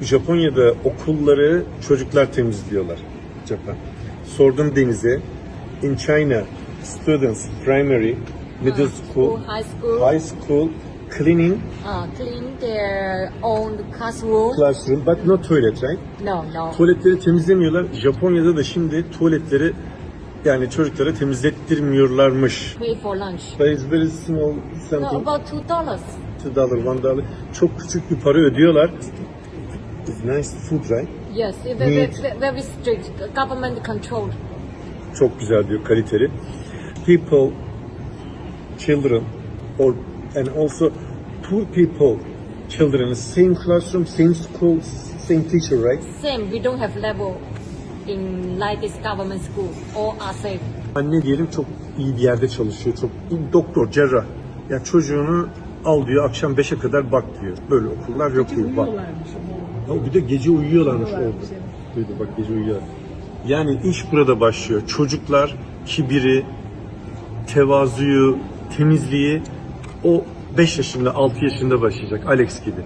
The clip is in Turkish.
Japonya'da okulları çocuklar temizliyorlar. Japan. Sordum Deniz'e. In China, students, primary, middle school, high school, high school, cleaning uh, clean their own classroom. classroom, but no toilet, right? No, no. Tuvaletleri temizlemiyorlar. Japonya'da da şimdi tuvaletleri yani çocuklara temizlettirmiyorlarmış. Pay for lunch. But it's very small No, something. about two dollars. Two dollar, one dollar. Çok küçük bir para ödüyorlar. It's nice food, right? Yes, very, very, strict. Government control. Çok güzel diyor kaliteli. People, children, or and also poor people, children, same classroom, same school, same teacher, right? Same. We don't have level in like this government school. All are safe. Anne diyelim çok iyi bir yerde çalışıyor. Çok iyi doktor, cerrah. Ya çocuğunu al diyor akşam 5'e kadar bak diyor. Böyle okullar yok diyor. Bak. Ama. Bir de gece uyuyorlarmış orada. Uyuyorlarmış, evet. Duydu bak gece uyuyorlar. Yani iş burada başlıyor. Çocuklar kibiri, tevazuyu, temizliği o 5 yaşında, 6 yaşında başlayacak Alex gibi.